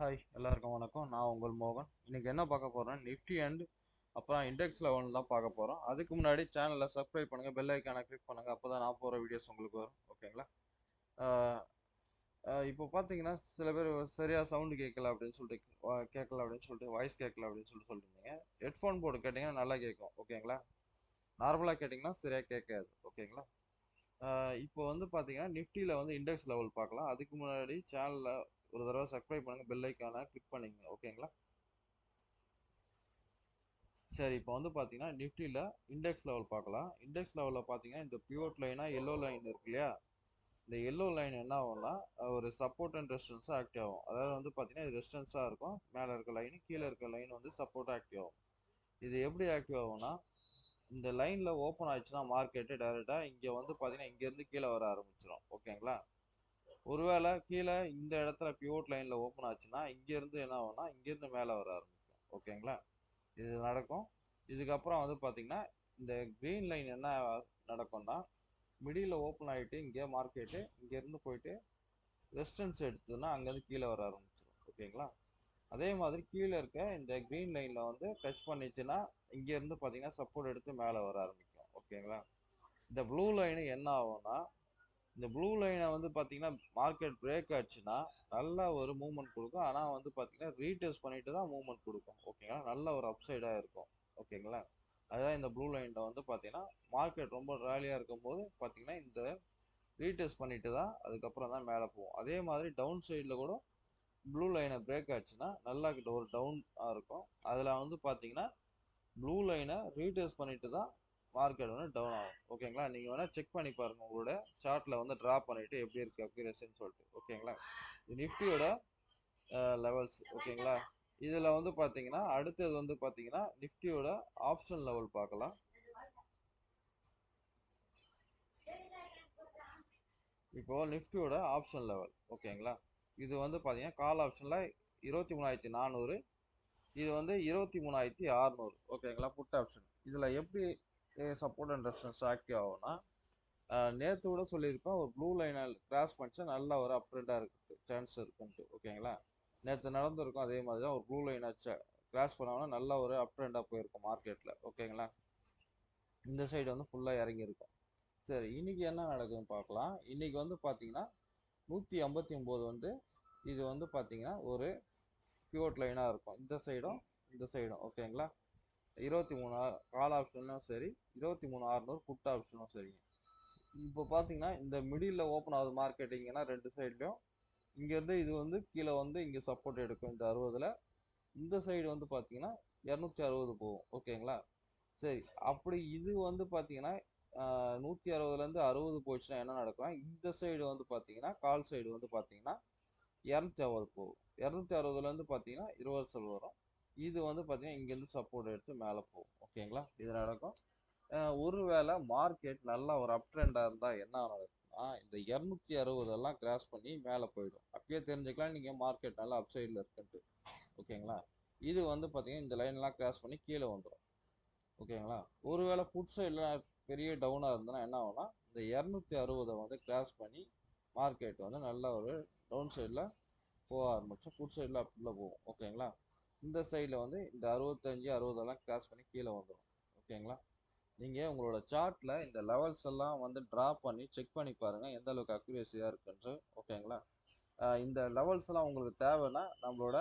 Hi எல்லாருக்கும் வணக்கம். நான் உங்கள் மோகன். இன்றைக்கி என்ன பார்க்க போகிறேன் நிஃப்டி அண்ட் அப்புறம் இண்டெக்ஸ் லெவல் தான் பார்க்க போகிறோம் அதுக்கு முன்னாடி சேனலை சப்ஸ்கிரைப் பண்ணுங்கள் பெல் ஐக்கானை கிளிக் அப்போ தான் நான் போகிற வீடியோஸ் உங்களுக்கு வரும். ஓகேங்களா இப்போ பார்த்தீங்கன்னா சில பேர் சரியாக சவுண்டு கேட்கல அப்படின்னு சொல்லிட்டு கேட்கல அப்படின்னு சொல்லிட்டு வாய்ஸ் கேட்கல அப்படின்னு சொல்லிட்டு சொல்லிருந்தீங்க. ஹெட்ஃபோன் போட்டு கேட்டிங்கன்னா நல்லா கேட்கும். ஓகேங்களா நார்மலாக கேட்டிங்கன்னா சரியாக கேட்காது. ஓகேங்களா இப்போ வந்து பார்த்தீங்கன்னா நிஃப்டியில் வந்து இண்டெக்ஸ் லெவல் பார்க்கலாம். அதுக்கு முன்னாடி சேனலில் ஒரு தடவை சப்ஸ்கிரைப் பண்ணுங்க பெல் ஐக்கானை கிளிக் பண்ணிங்க ஓகேங்களா சரி இப்போ வந்து பார்த்தீங்கன்னா நிஃப்டியில் இண்டெக்ஸ் லெவல் பார்க்கலாம் இண்டெக்ஸ் லெவலில் பார்த்தீங்கன்னா இந்த பியூட் லைனாக எல்லோ லைன் இருக்கு இல்லையா? இந்த எல்லோ லைன் என்ன ஆகும்னா ஒரு சப்போர்ட் அண்ட் ரெசிஸ்டன்ஸாக ஆக்டிவ் ஆகும். அதாவது வந்து பார்த்தீங்கன்னா இது ரெசிஸ்டன்ஸாக இருக்கும். மேலே இருக்க லைன் கீழே இருக்க லைன் வந்து சப்போர்ட் ஆக்டிவ் ஆகும். இது எப்படி ஆக்டிவ் ஆகும்னா இந்த லைனில் ஓப்பன் ஆச்சுன்னா மார்க்கெட்டு டைரெக்டாக இங்கே வந்து பார்த்தீங்கன்னா இங்கேருந்து கீழே வர ஆரம்பிச்சிடும் ஓகேங்களா ஒருவேளை கீழே இந்த இடத்துல பியூட் லைன்ல ஓப்பன் ஆச்சுன்னா இங்க இருந்து என்ன ஆகும்னா இங்க இருந்து மேல வர ஆரம்பிக்கும். ஓகேங்களா இது நடக்கும். இதுக்கப்புறம் வந்து பாத்தீங்கன்னா இந்த கிரீன் லைன் என்ன நடக்கும்னா மிடியில் ஓப்பன் ஆயிட்டு இங்கே மார்க்கெட்டு இங்க இருந்து போயிட்டு ரெசிஸ்டன்ஸ் எடுத்ததுன்னா அங்கேருந்து கீழே வர ஆரம்பிச்சிடும் ஓகேங்களா அதே மாதிரி கீழே இருக்க இந்த கிரீன் லைன்ல வந்து டச் பண்ணிச்சுன்னா இங்க இருந்து பாத்தீங்கன்னா சப்போர்ட் எடுத்து மேலே வர ஆரம்பிக்கும். ஓகேங்களா இந்த ப்ளூ லைன் என்ன ஆகும்னா இந்த ப்ளூ லைனை வந்து பார்த்தீங்கன்னா மார்க்கெட் பிரேக் ஆச்சுன்னா நல்ல ஒரு மூவ்மெண்ட் கொடுக்கும். ஆனால் வந்து பார்த்தீங்கன்னா ரீடெஸ்ட் பண்ணிட்டு தான் மூவ்மெண்ட் கொடுக்கும். ஓகேங்களா நல்ல ஒரு அப்சைடாக இருக்கும். ஓகேங்களா அதுதான் இந்த ப்ளூ லைனில் வந்து பார்த்தீங்கன்னா மார்க்கெட் ரொம்ப ரேலியாக இருக்கும்போது பார்த்தீங்கன்னா இந்த ரீடெஸ்ட் பண்ணிட்டு தான் அதுக்கப்புறம் தான் மேலே போகும். அதே மாதிரி டவுன் சைடில் கூட ப்ளூ லைனை பிரேக் ஆச்சுன்னா நல்லா கிட்ட ஒரு டவுனாக இருக்கும். அதில் வந்து பார்த்தீங்கன்னா ப்ளூ லைனை ரீடெஸ்ட் பண்ணிட்டு தான் மார்க்கெட் வந்து டவுன் ஆகும். ஓகேங்களா நீங்கள் வேணால் செக் பண்ணி பாருங்கள் உங்களோட சார்ட்டில் வந்து ட்ரா பண்ணிவிட்டு எப்படி இருக்குது அக்யூரேசின்னு சொல்லிட்டு. ஓகேங்களா இது நிஃப்டியோட லெவல்ஸ் ஓகேங்களா இதில் வந்து பார்த்தீங்கன்னா அடுத்தது வந்து பார்த்தீங்கன்னா நிஃப்டியோட ஆப்ஷன் லெவல் பார்க்கலாம். இப்போ நிஃப்டியோட ஆப்ஷன் லெவல் ஓகேங்களா இது வந்து பார்த்தீங்கன்னா கால் ஆப்ஷனில் இருபத்தி மூணாயிரத்தி நானூறு இது வந்து இருபத்தி மூணாயிரத்தி அறநூறு. ஓகேங்களா புட் ஆப்ஷன் இதில் எப்படி சப்போர்ட் அண்ட் ரெசிஸ்டன்ஸ் ஆக்டிவ் ஆகும்னா நேற்று கூட சொல்லியிருப்பேன் ஒரு ப்ளூ லைனை கிராஸ் பண்ணிச்சா நல்லா ஒரு அப்ரெண்டாக இருக்குது சான்ஸ் இருக்குன்ட்டு ஓகேங்களா? நேற்று நடந்திருக்கும் அதே மாதிரி தான் ஒரு ப்ளூ லைனை கிராஸ் பண்ணாங்கன்னா நல்லா ஒரு அப்ரெண்டாக போயிருக்கும் மார்க்கெட்டில் ஓகேங்களா? இந்த சைடு வந்து ஃபுல்லாக இறங்கியிருக்கும். சரி இன்றைக்கி என்ன நடக்குதுன்னு பார்க்கலாம். இன்றைக்கி வந்து பார்த்தீங்கன்னா நூற்றி ஐம்பத்தி ஒம்பது வந்து இது வந்து பார்த்தீங்கன்னா ஒரு பியூட் லைனாக இருக்கும். இந்த சைடும் இந்த சைடும் ஓகேங்களா? இருபத்தி மூணு கால் ஆப்ஷனும் சரி இருபத்தி மூணு ஆறுநூறு புட் ஆப்ஷனும் சரிங்க. இப்போ பார்த்தீங்கன்னா இந்த மிடில் ஓப்பன் ஆகுது மார்க்கெட்டிங்கன்னா ரெண்டு சைட்லையும் இங்கேருந்து இது வந்து கீழே வந்து இங்கே சப்போர்ட் எடுக்கும் இந்த அறுபதில். இந்த சைடு வந்து பார்த்தீங்கன்னா இரநூத்தி அறுபது போகும் ஓகேங்களா? சரி அப்படி இது வந்து பார்த்தீங்கன்னா நூற்றி அறுபதுலேருந்து அறுபது போச்சுன்னா என்ன நடக்கும் இந்த சைடு வந்து பார்த்தீங்கன்னா கால் சைடு வந்து பார்த்தீங்கன்னா இரநூத்தி அறுபது போகும். இரநூத்தி அறுபதுலேருந்து பார்த்தீங்கன்னா ரிவர்சல் வரும். இது வந்து பார்த்தீங்கன்னா இங்கேருந்து சப்போர்ட் எடுத்து மேலே போகும். ஓகேங்களா இது நடக்கும். ஒருவேளை மார்க்கெட் நல்லா ஒரு அப் ட்ரெண்டாக இருந்தால் என்ன நடக்கும்னா இந்த இரநூத்தி அறுபதெல்லாம் கிராஸ் பண்ணி மேலே போயிடும். அப்பயே தெரிஞ்சுக்கலாம் நீங்கள் மார்க்கெட் நல்லா அப் சைடில் இருக்குன்ட்டு. ஓகேங்களா இது வந்து பார்த்தீங்கன்னா இந்த லைன்லாம் கிராஸ் பண்ணி கீழே வந்துடும் ஓகேங்களா ஒருவேளை ஃபுட் சைடில் பெரிய டவுனாக இருந்ததுன்னா என்ன ஆகும்னா இந்த இரநூத்தி அறுபதை வந்து கிராஸ் பண்ணி மார்க்கெட் வந்து நல்ல ஒரு டவுன் சைடில் போக ஆரம்பித்தோம் ஃபுட் சைடில் அப்படில போகும். ஓகேங்களா இந்த சைடில் வந்து இந்த அறுபத்தஞ்சு அறுபதெல்லாம் கிராஸ் பண்ணி கீழே வந்துடும் ஓகேங்களா? நீங்கள் உங்களோட சார்ட்டில் இந்த லெவல்ஸ் எல்லாம் வந்து ட்ரா பண்ணி செக் பண்ணி பாருங்கள் எந்த அளவுக்கு அக்யூரேசியாக இருக்குன்ட்டு. ஓகேங்களா? இந்த லெவல்ஸ் எல்லாம் உங்களுக்கு தேவைன்னா நம்மளோட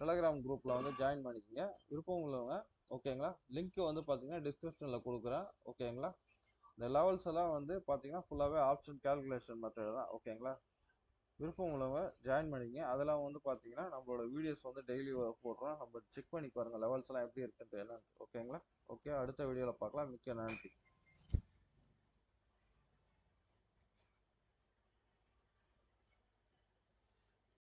டெலகிராம் குரூப்பில் வந்து ஜாயின் பண்ணிக்கோங்க. விருப்பம் உள்ளவங்க ஓகேங்களா? லிங்க்கு வந்து பார்த்தீங்கன்னா டிஸ்கிரிப்ஷனில் கொடுக்குறேன். ஓகேங்களா? இந்த லெவல்ஸ் எல்லாம் வந்து பார்த்தீங்கன்னா ஃபுல்லாகவே ஆப்ஷன் கால்குலேஷன் மெத்தட் தான். ஓகேங்களா? விருப்பம் உள்ளவங்க ஜாயின் பண்ணிக்கங்க. அதெல்லாம் வந்து பார்த்தீங்கன்னா நம்மளோட வீடியோஸ் வந்து டெய்லி போடுறோம். நம்ம செக் பண்ணி பாருங்கள் லெவல்ஸ்லாம் எப்படி இருக்குன்ட்டு என்னன்னு ஓகேங்களா ஓகே அடுத்த வீடியோவில் பார்க்கலாம். மிக்க நன்றி.